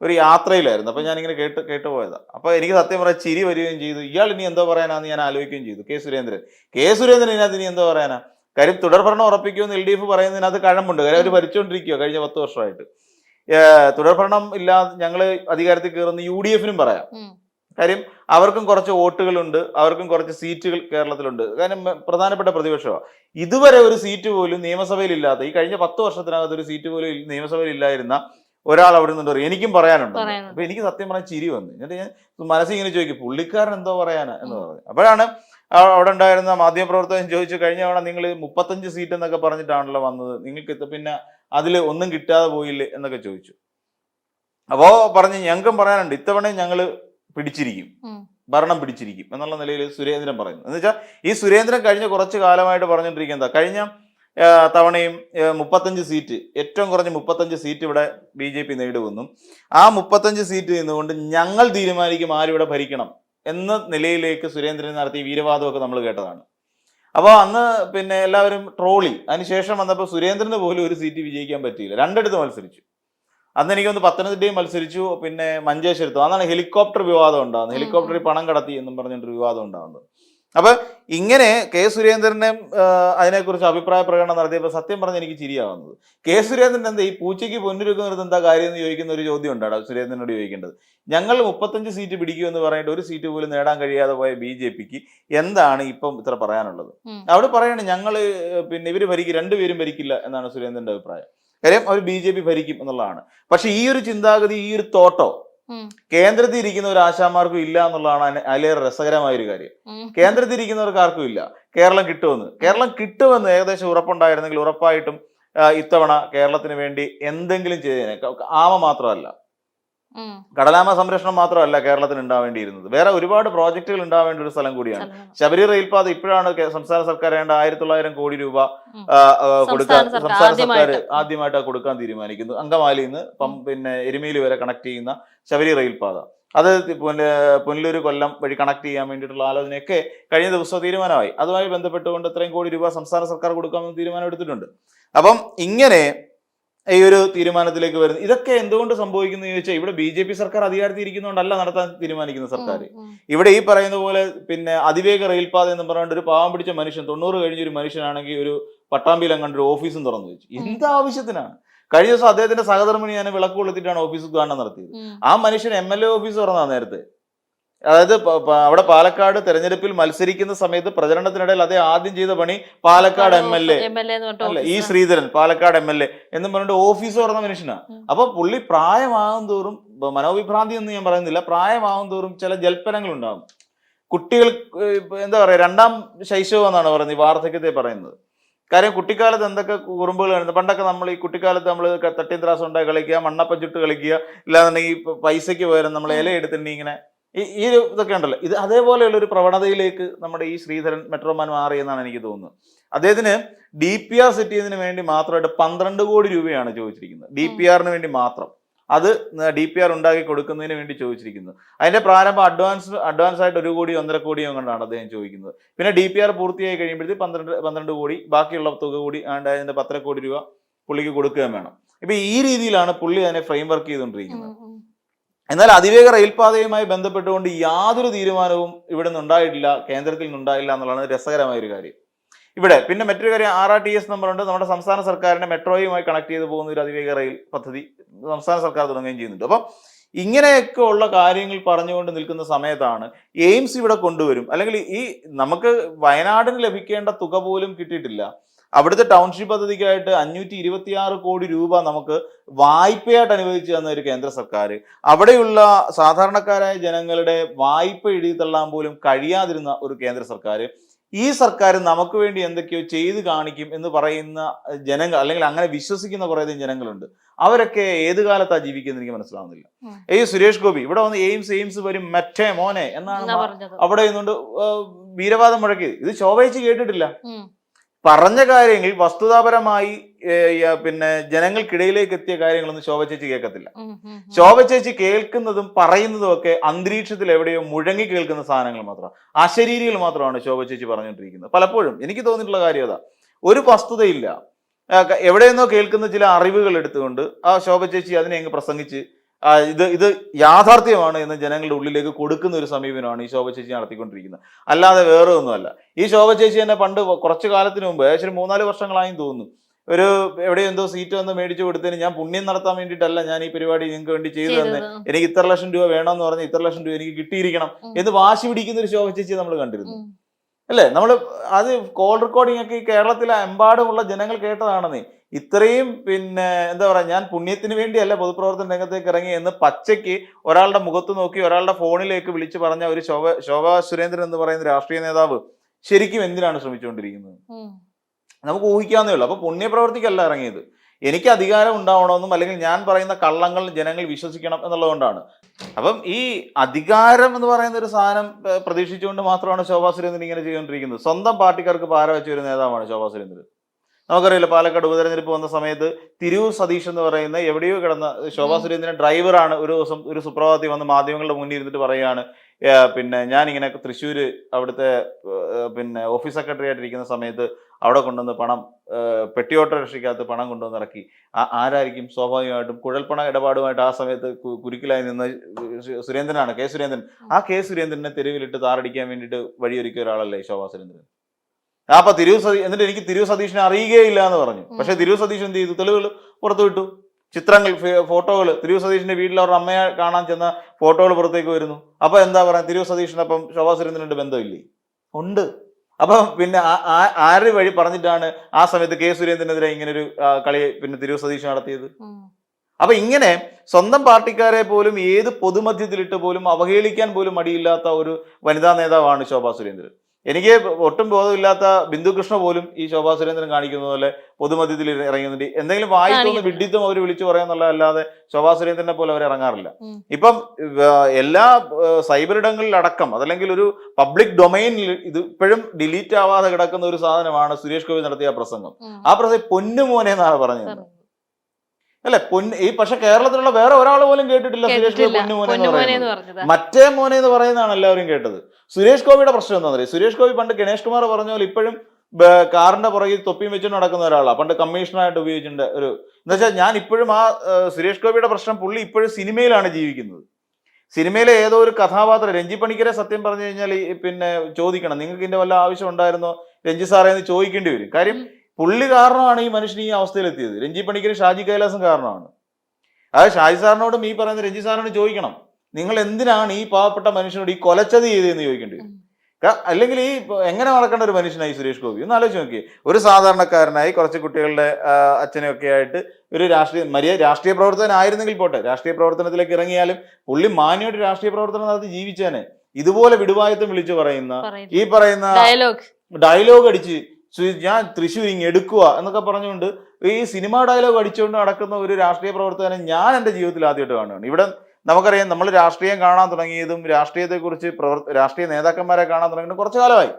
ഒരു യാത്രയിലായിരുന്നു. അപ്പം ഞാനിങ്ങനെ കേട്ട് കേട്ട് പോയതാണ് അപ്പോൾ എനിക്ക് സത്യം പറയാൻ ചിരി വരികയും ചെയ്തു. ഇയാൾ ഇനി എന്തോ പറയാനാന്ന് ഞാൻ ആലോചിക്കുകയും ചെയ്തു. കെ സുരേന്ദ്രൻ കെ സുരേന്ദ്രൻ ഇതിനകത്ത് ഇനി എന്തോ പറയാനാ? കാര്യം തുടർഭരണം ഉറപ്പിക്കുമെന്ന് എൽ ഡി എഫ് പറയുന്നതിനകത്ത് കഴമ്പുണ്ട്. കാര്യം അവർ ഭരിച്ചുകൊണ്ടിരിക്കുക കഴിഞ്ഞ പത്ത് വർഷമായിട്ട്. തുടർഭരണം ഇല്ലാതെ ഞങ്ങൾ അധികാരത്തിൽ കയറുന്ന യു ഡി എഫിനും പറയാം. കാര്യം അവർക്കും കുറച്ച് വോട്ടുകളുണ്ട് അവർക്കും കുറച്ച് സീറ്റുകൾ കേരളത്തിലുണ്ട്. കാരണം പ്രധാനപ്പെട്ട പ്രതിപക്ഷമാണ് ഇതുവരെ ഒരു സീറ്റ് പോലും നിയമസഭയിൽ ഇല്ലാത്ത ഈ കഴിഞ്ഞ പത്ത് വർഷത്തിനകത്ത് ഒരു സീറ്റ് പോലും നിയമസഭയിൽ ഇല്ലായിരുന്ന ഒരാൾ അവിടെ നിന്നുണ്ട് പറയും. എനിക്കും പറയാനുണ്ട്. അപ്പൊ എനിക്ക് സത്യം പറഞ്ഞാൽ ചിരി വന്നു. എന്നിട്ട് ഞാൻ മനസ്സിൽ ഇങ്ങനെ ചോദിക്കും പുള്ളിക്കാരൻ എന്തോ പറയാനാ? എന്ന് പറഞ്ഞു. അപ്പോഴാണ് അവിടെ ഉണ്ടായിരുന്ന മാധ്യമപ്രവർത്തകൻ ചോദിച്ചു കഴിഞ്ഞ തവണ നിങ്ങൾ മുപ്പത്തഞ്ച് സീറ്റ് എന്നൊക്കെ പറഞ്ഞിട്ടാണല്ലോ വന്നത്. നിങ്ങൾക്ക് ഇത് പിന്നെ അതിൽ ഒന്നും കിട്ടാതെ പോയില്ലേ? എന്നൊക്കെ ചോദിച്ചു. അപ്പോ പറഞ്ഞു ഞങ്ങൾക്കും പറയാനുണ്ട് ഇത്തവണ ഞങ്ങൾ പിടിച്ചിരിക്കും. ഭരണം പിടിച്ചിരിക്കും. എന്നുള്ള നിലയിൽ സുരേന്ദ്രൻ പറയുന്നു. എന്ന് വെച്ചാൽ ഈ സുരേന്ദ്രൻ കഴിഞ്ഞ കുറച്ച് കാലമായിട്ട് പറഞ്ഞുകൊണ്ടിരിക്കുന്നത് കഴിഞ്ഞ തവണയും മുപ്പത്തഞ്ച് സീറ്റ് ഏറ്റവും കുറഞ്ഞ മുപ്പത്തഞ്ച് സീറ്റ് ഇവിടെ ബി ജെ പി നേടുമെന്നും ആ മുപ്പത്തഞ്ച് സീറ്റ് നിന്നുകൊണ്ട് ഞങ്ങൾ തീരുമാനിക്കും ആരിവിടെ ഭരിക്കണം. എന്ന നിലയിലേക്ക് സുരേന്ദ്രൻ നടത്തിയ വീരവാദമൊക്കെ നമ്മൾ കേട്ടതാണ്. അപ്പോൾ അന്ന് പിന്നെ എല്ലാവരും ട്രോളി. അതിനുശേഷം വന്നപ്പോൾ സുരേന്ദ്രന് പോലും ഒരു സീറ്റ് വിജയിക്കാൻ പറ്റിയില്ല. രണ്ടിടത്ത് മത്സരിച്ചു. അന്ന് എനിക്ക് എനിക്കൊന്ന് പത്തനംതിട്ടയും മത്സരിച്ചു പിന്നെ മഞ്ചേശ്വരത്തും. അന്നാണ് ഹെലികോപ്റ്റർ വിവാദം ഉണ്ടാകുന്നത്. ഹെലികോപ്റ്ററിൽ പണം കടത്തി എന്നും പറഞ്ഞിട്ടൊരു വിവാദം ഉണ്ടാകുന്നത്. അപ്പൊ ഇങ്ങനെ കെ സുരേന്ദ്രനെ അതിനെക്കുറിച്ച് അഭിപ്രായ പ്രകടനം നടത്തിയപ്പോൾ സത്യം പറഞ്ഞ് എനിക്ക് ചിരിയാവുന്നത്. കെ സുരേന്ദ്രൻ എന്താ ഈ പൂച്ചയ്ക്ക് പൊന്നുരുക്കുന്നിടത്ത് എന്താ കാര്യം എന്ന് ചോദിക്കുന്ന ഒരു ചോദ്യം ഉണ്ടാണ് സുരേന്ദ്രനോട് ചോദിക്കേണ്ടത്. ഞങ്ങൾ മുപ്പത്തഞ്ച് സീറ്റ് പിടിക്കുമെന്ന് പറഞ്ഞിട്ട് ഒരു സീറ്റ് പോലും നേടാൻ കഴിയാതെ പോയ ബി ജെ പിക്ക് എന്താണ് ഇപ്പം ഇത്ര പറയാനുള്ളത്. അവിടെ പറയണേ ഞങ്ങൾ പിന്നെ ഇവർ ഭരിക്കും രണ്ടുപേരും ഭരിക്കില്ല എന്നാണ് സുരേന്ദ്രന്റെ അഭിപ്രായം. കാര്യം അവർ ബി ജെ പി ഭരിക്കും എന്നുള്ളതാണ്. പക്ഷെ ഈ ഒരു ചിന്താഗതി ഈ ഒരു തോട്ടോ. കേന്ദ്രത്തിൽ ഇരിക്കുന്ന ഒരു ആശാമാർക്കും ഇല്ല എന്നുള്ളതാണ് അതിലേറെ രസകരമായ ഒരു കാര്യം. കേന്ദ്രത്തിൽ ഇരിക്കുന്നവർക്ക് ആർക്കും ഇല്ല. കേരളം കിട്ടുമെന്ന്. കേരളം കിട്ടുമെന്ന് ഏകദേശം ഉറപ്പുണ്ടായിരുന്നെങ്കിൽ ഉറപ്പായിട്ടും ഇത്തവണ കേരളത്തിന് വേണ്ടി എന്തെങ്കിലും ചെയ്തേനെ ആമ മാത്രമല്ല. കടലാമ സംരക്ഷണം മാത്രമല്ല കേരളത്തിന് ഉണ്ടാവേണ്ടിയിരുന്നത്. വേറെ ഒരുപാട് പ്രോജക്റ്റുകൾ ഉണ്ടാവേണ്ട ഒരു സ്ഥലം കൂടിയാണ്. ശബരി റെയിൽപാത ഇപ്പോഴാണ് സംസ്ഥാന സർക്കാർ വേണ്ട ആയിരത്തി തൊള്ളായിരം കോടി രൂപ കൊടുക്കാൻ സംസ്ഥാന സർക്കാർ ആദ്യമായിട്ട്. കൊടുക്കാൻ തീരുമാനിക്കുന്നു അങ്കമാലിയിൽ നിന്ന് പിന്നെ എരുമേലി വരെ കണക്ട് ചെയ്യുന്ന ശബരി റെയിൽപാത. അത് പിന്നെ പുനലൂർ കൊല്ലം വഴി കണക്ട് ചെയ്യാൻ വേണ്ടിയിട്ടുള്ള ആലോചനയൊക്കെ കഴിഞ്ഞ ദിവസം തീരുമാനമായി. അതുമായി ബന്ധപ്പെട്ടുകൊണ്ട് ഇത്രയും കോടി രൂപ സംസ്ഥാന സർക്കാർ കൊടുക്കാമെന്ന് തീരുമാനം എടുത്തിട്ടുണ്ട് അപ്പം ഇങ്ങനെ ഈ ഒരു തീരുമാനത്തിലേക്ക് വരുന്നത്? ഇതൊക്കെ എന്തുകൊണ്ട് സംഭവിക്കുന്നു ചോദിച്ചാൽ ഇവിടെ ബി ജെ പി സർക്കാർ അധികാരത്തിൽ ഇരിക്കുന്നതുകൊണ്ടല്ല നടത്താൻ തീരുമാനിക്കുന്ന സർക്കാർ. ഇവിടെ ഈ പറയുന്ന പോലെ പിന്നെ അതിവേഗ റെയിൽപാത എന്ന് പറഞ്ഞുകൊണ്ട് ഒരു പാവം പിടിച്ച മനുഷ്യൻ തൊണ്ണൂറ് കഴിഞ്ഞ ഒരു മനുഷ്യനാണെങ്കിൽ ഒരു പട്ടാമ്പിയിലും കണ്ട് ഒരു ഓഫീസും തുറന്നു വെച്ചു. എന്ത് ആവശ്യത്തിനാണ്? കഴിഞ്ഞ ദിവസം അദ്ദേഹത്തിന്റെ സഹധർമ്മിണി ഞാൻ വിളക്ക് കൊളുത്തിട്ടാണ് ഓഫീസ് ഉദ്ഘാടനം നടത്തിയത്. ആ മനുഷ്യൻ എം എൽ എ ഓഫീസ് തുറന്നാ നേരത്തെ. അതായത് അവിടെ പാലക്കാട് തെരഞ്ഞെടുപ്പിൽ മത്സരിക്കുന്ന സമയത്ത് പ്രചരണത്തിനിടയിൽ അതേ ആദ്യം ചെയ്ത പണി പാലക്കാട് എം എൽ എ. അല്ല ഈ Sreedharan Palakkad M L A എന്നും പറഞ്ഞിട്ട് ഓഫീസ് തുറന്ന മനുഷ്യനാണ് അപ്പൊ പുള്ളി പ്രായമാകും തോറും മനോവിഭ്രാന്തി എന്ന് ഞാൻ പറയുന്നില്ല പ്രായമാകും തോറും ചില ജൽപ്പനങ്ങൾ ഉണ്ടാകും കുട്ടികൾ എന്താ പറയാ രണ്ടാം ശൈശവം എന്നാണ് പറയുന്നത് ഈ വാർദ്ധക്യത്തെ പറയുന്നത്. കാര്യം കുട്ടിക്കാലത്ത് എന്തൊക്കെ കുറുമ്പുകൾ കാണുന്നത്? പണ്ടൊക്കെ നമ്മൾ ഈ കുട്ടിക്കാലത്ത് നമ്മൾ തട്ടിന്ത്രാസം ഉണ്ടായി കളിക്കുക മണ്ണപ്പം ചുട്ട് കളിക്കുക ഇല്ലാന്നുണ്ടെങ്കിൽ പൈസയ്ക്ക് പകരം നമ്മൾ ഇല എടുത്തിട്ടുണ്ടെങ്കിൽ ഇങ്ങനെ ഈ ഈ ഒരു ഇതൊക്കെ ഉണ്ടല്ലോ. ഇത് അതേപോലെയുള്ള ഒരു പ്രവണതയിലേക്ക് നമ്മുടെ ഈ ശ്രീധരൻ മെട്രോമാൻ മാറി എന്നാണ് എനിക്ക് തോന്നുന്നത്. അദ്ദേഹത്തിന് ഡി പി ആർ സെറ്റ് ചെയ്യുന്നതിന് വേണ്ടി മാത്രമായിട്ട് പന്ത്രണ്ട് കോടി രൂപയാണ് ചോദിച്ചിരിക്കുന്നത്. ഡി പി ആറിന് വേണ്ടി മാത്രം. അത് ഡി പി ആർ ഉണ്ടാക്കി കൊടുക്കുന്നതിന് വേണ്ടി ചോദിച്ചിരിക്കുന്നത്. അതിന്റെ പ്രാരംഭ അഡ്വാൻസ് അഡ്വാൻസ് ആയിട്ട് ഒരു കോടി ഒന്നര കോടിയോ കൊണ്ടാണ് അദ്ദേഹം ചോദിക്കുന്നത്. പിന്നെ ഡി പി ആർ പൂർത്തിയായി കഴിയുമ്പോഴത്തേക്ക് പന്ത്രണ്ട് പന്ത്രണ്ട് കോടി ബാക്കിയുള്ള തുക കൂടി അതിന്റെ പത്തര കോടി രൂപ പുള്ളിക്ക് കൊടുക്കുകയും വേണം. ഇപ്പൊ ഈ രീതിയിലാണ് പുള്ളി അതിനെ ഫ്രെയിം വർക്ക് ചെയ്തുകൊണ്ടിരിക്കുന്നത്. എന്നാൽ അതിവേഗ റെയിൽപാതയുമായി ബന്ധപ്പെട്ടുകൊണ്ട് യാതൊരു തീരുമാനവും ഇവിടെ നിന്നുണ്ടായിട്ടില്ല കേന്ദ്രത്തിൽ നിന്നുണ്ടായില്ല എന്നുള്ളതാണ് രസകരമായ ഒരു കാര്യം. ഇവിടെ പിന്നെ മറ്റൊരു കാര്യം ആർ ആർ ടി എസ് നമ്പറുണ്ട്. നമ്മുടെ സംസ്ഥാന സർക്കാരിന്റെ മെട്രോയുമായി കണക്ട് ചെയ്ത് പോകുന്ന ഒരു അതിവേഗ റെയിൽ പദ്ധതി സംസ്ഥാന സർക്കാർ തുടങ്ങുകയും ചെയ്യുന്നുണ്ട്. അപ്പം ഇങ്ങനെയൊക്കെ ഉള്ള കാര്യങ്ങൾ പറഞ്ഞുകൊണ്ട് നിൽക്കുന്ന സമയത്താണ് എയിംസ് ഇവിടെ കൊണ്ടുവരും. അല്ലെങ്കിൽ ഈ നമുക്ക് വയനാടിന് ലഭിക്കേണ്ട തുക പോലും കിട്ടിയിട്ടില്ല. അവിടുത്തെ ടൗൺഷിപ്പ് പദ്ധതിക്കായിട്ട് അഞ്ഞൂറ്റി ഇരുപത്തിയാറ് കോടി രൂപ നമുക്ക് വായ്പയായിട്ട് അനുവദിച്ചു തന്ന ഒരു കേന്ദ്ര സർക്കാർ. അവിടെയുള്ള സാധാരണക്കാരായ ജനങ്ങളുടെ വായ്പ എഴുതി തള്ളാൻ പോലും കഴിയാതിരുന്ന ഒരു കേന്ദ്ര സർക്കാർ. ഈ സർക്കാർ നമുക്ക് വേണ്ടി എന്തൊക്കെയോ ചെയ്തു കാണിക്കും എന്ന് പറയുന്ന ജനങ്ങൾ അല്ലെങ്കിൽ അങ്ങനെ വിശ്വസിക്കുന്ന കുറേ ജനങ്ങളുണ്ട്. അവരൊക്കെ ഏത് കാലത്താണ് ജീവിക്കുന്നത് എനിക്ക് മനസ്സിലാവുന്നില്ല. ഏയ് സുരേഷ് ഗോപി ഇവിടെ വന്ന് എയിംസ് എയിംസ് വരും മറ്റേ മോനെ എന്നാണ് അവിടെ നിന്നുകൊണ്ട് വീരവാദം മുഴക്കിയത്. ഇത് ശോഭയിച്ച് കേട്ടിട്ടില്ല. പറഞ്ഞ കാര്യങ്ങൾ വസ്തുതാപരമായി പിന്നെ ജനങ്ങൾക്കിടയിലേക്ക് എത്തിയ കാര്യങ്ങളൊന്നും ശോഭ ചേച്ചി കേൾക്കത്തില്ല. ശോഭ ചേച്ചി കേൾക്കുന്നതും പറയുന്നതും ഒക്കെ അന്തരീക്ഷത്തിൽ എവിടെയോ മുഴങ്ങി കേൾക്കുന്ന സാധനങ്ങൾ മാത്രം അശരീരികൾ മാത്രമാണ് ശോഭ ചേച്ചി പറഞ്ഞുകൊണ്ടിരിക്കുന്നത്. പലപ്പോഴും എനിക്ക് തോന്നിയിട്ടുള്ള കാര്യം അതാ. ഒരു വസ്തുതയില്ല. എവിടെയെന്നോ കേൾക്കുന്ന ചില അറിവുകൾ എടുത്തുകൊണ്ട് ആ ശോഭ ചേച്ചി അതിനെ അങ്ങ് പ്രസംഗിച്ച് ഇത് ഇത് യാഥാർത്ഥ്യമാണ് എന്ന് ജനങ്ങളുടെ ഉള്ളിലേക്ക് കൊടുക്കുന്ന ഒരു സമീപനമാണ് ഈ ശോഭ ചേച്ചി നടത്തിക്കൊണ്ടിരിക്കുന്നത്. അല്ലാതെ വേറെ ഒന്നുമല്ല ഈ ശോഭ ചേച്ചി തന്നെ പണ്ട് കുറച്ച് കാലത്തിന് മുമ്പ് ഏകദേശം ഒരു മൂന്നാൽ വർഷങ്ങളായും തോന്നുന്നു. ഒരു എവിടെയോ എന്തോ സീറ്റ് വന്ന് മേടിച്ചു കൊടുത്തതിന് ഞാൻ പുണ്യം നടത്താൻ വേണ്ടിയിട്ടല്ല ഞാൻ ഈ പരിപാടി നിങ്ങൾക്ക് വേണ്ടി ചെയ്തു തന്നെ. എനിക്ക് ഇത്ര ലക്ഷം രൂപ വേണമെന്ന് പറഞ്ഞ് ഇത്ര ലക്ഷം രൂപ എനിക്ക് കിട്ടിയിരിക്കണം എന്ന് വാശി പിടിക്കുന്ന ഒരു ശോഭ ചേച്ചി നമ്മൾ കണ്ടിരുന്നു. അല്ലേ? നമ്മൾ അത് കോൾ റെക്കോർഡിംഗ് ഒക്കെ ഈ കേരളത്തിലെ എമ്പാടുമുള്ള ജനങ്ങൾ കേട്ടതാണെന്നേ. ഇത്രയും പിന്നെ എന്താ പറയുക ഞാൻ പുണ്യത്തിന് വേണ്ടിയല്ല പൊതുപ്രവർത്തന രംഗത്തേക്ക് ഇറങ്ങി എന്ന് പച്ചയ്ക്ക് ഒരാളുടെ മുഖത്ത് നോക്കി ഒരാളുടെ ഫോണിലേക്ക് വിളിച്ചു പറഞ്ഞ ഒരു ശോഭ ശോഭാ സുരേന്ദ്രൻ എന്ന് പറയുന്ന രാഷ്ട്രീയ നേതാവ് ശരിക്കും എന്തിനാണ് ശ്രമിച്ചുകൊണ്ടിരിക്കുന്നത്? നമുക്ക് ഊഹിക്കാവുന്നേ ഉള്ളൂ. അപ്പൊ പുണ്യപ്രവർത്തിക്കല്ല ഇറങ്ങിയത്. എനിക്ക് അധികാരം ഉണ്ടാവണമെന്നും അല്ലെങ്കിൽ ഞാൻ പറയുന്ന കള്ളങ്ങൾ ജനങ്ങൾ വിശ്വസിക്കണം എന്നുള്ളതുകൊണ്ടാണ്. അപ്പം ഈ അധികാരം എന്ന് പറയുന്ന ഒരു സാധനം പ്രതീക്ഷിച്ചുകൊണ്ട് മാത്രമാണ് ശോഭാ സുരേന്ദ്രൻ ഇങ്ങനെ ചെയ്തുകൊണ്ടിരിക്കുന്നത്. സ്വന്തം പാർട്ടിക്കാർക്ക് പാര വെച്ച ഒരു നേതാവാണ് ശോഭാ സുരേന്ദ്രൻ. നമുക്കറിയില്ല പാലക്കാട് ഉപതെരഞ്ഞെടുപ്പ് വന്ന സമയത്ത് തിരൂർ സതീഷ് എന്ന് പറയുന്ന എവിടെയോ കിടന്ന ശോഭാ. സുരേന്ദ്രൻ ഡ്രൈവറാണ് ഒരു ദിവസം ഒരു സുപ്രഭാതത്തിൽ വന്ന് മാധ്യമങ്ങളുടെ മുന്നിൽ ഇരുന്നിട്ട് പറയുകയാണ്. പിന്നെ ഞാൻ ഇങ്ങനെ തൃശ്ശൂർ അവിടുത്തെ പിന്നെ ഓഫീസ് സെക്രട്ടറി ആയിട്ടിരിക്കുന്ന സമയത്ത് അവിടെ കൊണ്ടുവന്ന് പണം പെട്ടി പെട്ടിയോട്ട രക്ഷയ്ക്കകത്ത് പണം കൊണ്ടുവന്ന് ഇറക്കി. ആ- ആരായിരിക്കും സ്വാഭാവികമായിട്ടും കുഴൽപ്പണ ഇടപാടുമായിട്ട് ആ സമയത്ത് കുരുക്കിലായി നിന്ന സുരേന്ദ്രനാണ് കെ സുരേന്ദ്രൻ. ആ കെ സുരേന്ദ്രനെ തെരുവിലിട്ട് താറടിക്കാൻ വേണ്ടിയിട്ട് വഴിയൊരുക്കിയ ഒരാളല്ലേ ശോഭാ സുരേന്ദ്രൻ? അപ്പൊ തിരൂർ സതീഷ് എന്നിട്ട് എനിക്ക് തിരൂർ സതീഷിനെ അറിയുകയില്ല എന്ന് പറഞ്ഞു. പക്ഷെ തിരൂർ സതീഷ് എന്ത് ചെയ്തു? തെളിവുകൾ പുറത്തു വിട്ടു. ചിത്രങ്ങൾ ഫോട്ടോകൾ തിരൂർ സതീഷിന്റെ വീട്ടിൽ അവരുടെ അമ്മയെ കാണാൻ ചെന്ന ഫോട്ടോകൾ പുറത്തേക്ക് വരുന്നു. അപ്പൊ എന്താ പറയാ? തിരൂർ സതീഷിനൊപ്പം ശോഭാ സുരേന്ദ്രന്റെ ബന്ധമില്ലേ? ഉണ്ട്. അപ്പൊ പിന്നെ ആര് വഴി പറഞ്ഞിട്ടാണ് ആ സമയത്ത് കെ സുരേന്ദ്രനെതിരെ ഇങ്ങനൊരു കളി പിന്നെ തിരൂർ സതീഷ് നടത്തിയത്. അപ്പൊ ഇങ്ങനെ സ്വന്തം പാർട്ടിക്കാരെ പോലും ഏത് പൊതുമധ്യത്തിലിട്ട് പോലും അവഹേളിക്കാൻ പോലും മടിയില്ലാത്ത ഒരു വനിതാ നേതാവാണ് ശോഭാ സുരേന്ദ്രൻ. എനിക്ക് ഒട്ടും ബോധമില്ലാത്ത ബിന്ദുകൃഷ്ണ പോലും ഈ ശോഭാ സുരേന്ദ്രൻ കാണിക്കുന്ന പോലെ പൊതുമധ്യത്തിൽ ഇറങ്ങുന്നുണ്ട് എന്തെങ്കിലും വായി തോന്നുന്ന കാണിക്കുന്നില്ല. വിഡിത്തം അവർ വിളിച്ചു പറയാന്നുള്ളതല്ലാതെ ശോഭാ സുരേന്ദ്രനെ പോലെ അവർ ഇറങ്ങാറില്ല. ഇപ്പം എല്ലാ സൈബർ ഇടങ്ങളിലടക്കം അതല്ലെങ്കിൽ ഒരു പബ്ലിക് ഡൊമൈനിൽ ഇത് ഇപ്പോഴും ഡിലീറ്റ് ആവാതെ കിടക്കുന്ന ഒരു സാധനമാണ് സുരേഷ് ഗോപി നടത്തിയ പ്രസംഗം ആ പ്രസംഗം പൊന്നുമോനെ എന്നാണ് പറഞ്ഞത് പറഞ്ഞു. അല്ലെ പൊന്ന് ഈ പക്ഷെ കേരളത്തിലുള്ള വേറെ ഒരാൾ പോലും കേട്ടിട്ടില്ല സുരേഷ് ഗോപി പൊന്നു പൊന്നുമോനെ എന്ന് പറയുന്നത്. മറ്റേ മോനെ എന്ന് പറയുന്നതാണ് എല്ലാവരും കേട്ടത്. സുരേഷ് ഗോപിയുടെ പ്രശ്നം എന്താ പറയുക സുരേഷ് ഗോപി പണ്ട് ഗണേഷ് കുമാർ പറഞ്ഞ പോലെ ഇപ്പോഴും കാറിന്റെ പുറകിൽ തൊപ്പിയും വെച്ചുകൊണ്ട് നടക്കുന്ന ഒരാളാണ് പണ്ട് കമ്മീഷണറായിട്ട് ഉപയോഗിച്ചിട്ടുണ്ട് ഒരു എന്ന് വെച്ചാൽ ഞാൻ ഇപ്പോഴും ആ സുരേഷ് ഗോപിയുടെ പ്രശ്നം പുള്ളി ഇപ്പോഴും സിനിമയിലാണ് ജീവിക്കുന്നത്. സിനിമയിലെ ഏതോ ഒരു കഥാപാത്രം രഞ്ജി പണിക്കരെ സത്യം പറഞ്ഞു കഴിഞ്ഞാൽ പിന്നെ ചോദിക്കണം നിങ്ങൾക്ക് ഇതിന്റെ വല്ല ആവശ്യം ഉണ്ടായിരുന്നോ? രഞ്ജി സാറേ എന്ന് ചോദിക്കേണ്ടി വരും. കാര്യം. പുള്ളി കാരണമാണ് ഈ മനുഷ്യൻ ഈ അവസ്ഥയിലെത്തിയത്. രഞ്ജി പണിക്കർ ഷാജി കൈലാസം കാരണമാണ്. അത് ഷാജി സാറിനോടും ഈ പറയുന്ന രഞ്ജി സാറിനോട് ചോദിക്കണം. നിങ്ങൾ എന്തിനാണ് ഈ പാവപ്പെട്ട മനുഷ്യനോട് ഈ കൊലച്ചത് ചെയ്തതെന്ന് ചോദിക്കേണ്ടി വരും. അല്ലെങ്കിൽ ഈ എങ്ങനെ വളർക്കേണ്ട ഒരു മനുഷ്യനായി സുരേഷ് ഗോപി? ഒന്ന് ആലോചിച്ച് നോക്കിയേ. ഒരു സാധാരണക്കാരനായി കുറച്ച് കുട്ടികളുടെ അച്ഛനെയൊക്കെ ആയിട്ട് ഒരു രാഷ്ട്രീയ മര്യാദ രാഷ്ട്രീയ പ്രവർത്തകനായിരുന്നെങ്കിൽ പോട്ടെ. രാഷ്ട്രീയ പ്രവർത്തനത്തിലേക്ക് ഇറങ്ങിയാലും പുള്ളി മാന്യമായിട്ട് രാഷ്ട്രീയ പ്രവർത്തനം നടത്തി ജീവിച്ചേനെ. ഇതുപോലെ വിടുവായത്വം വിളിച്ചു പറയുന്ന. ഈ പറയുന്ന ഡയലോഗ്. ഡയലോഗ് അടിച്ച് ഞാൻ തൃശ്ശൂർ ഇങ്ങ് എടുക്കുക എന്നൊക്കെ പറഞ്ഞുകൊണ്ട് ഈ സിനിമ ഡയലോഗ് അടിച്ചുകൊണ്ട് നടക്കുന്ന ഒരു രാഷ്ട്രീയ പ്രവർത്തകനെ ഞാൻ എന്റെ ജീവിതത്തിൽ ആദ്യമായിട്ട് കാണുകയാണ്. ഇവിടെ നമുക്കറിയാം നമ്മൾ രാഷ്ട്രീയം കാണാൻ തുടങ്ങിയതും രാഷ്ട്രീയത്തെക്കുറിച്ച് പ്രവർ രാഷ്ട്രീയ നേതാക്കന്മാരെ കാണാൻ തുടങ്ങിയതും കുറച്ച് കാലമായി.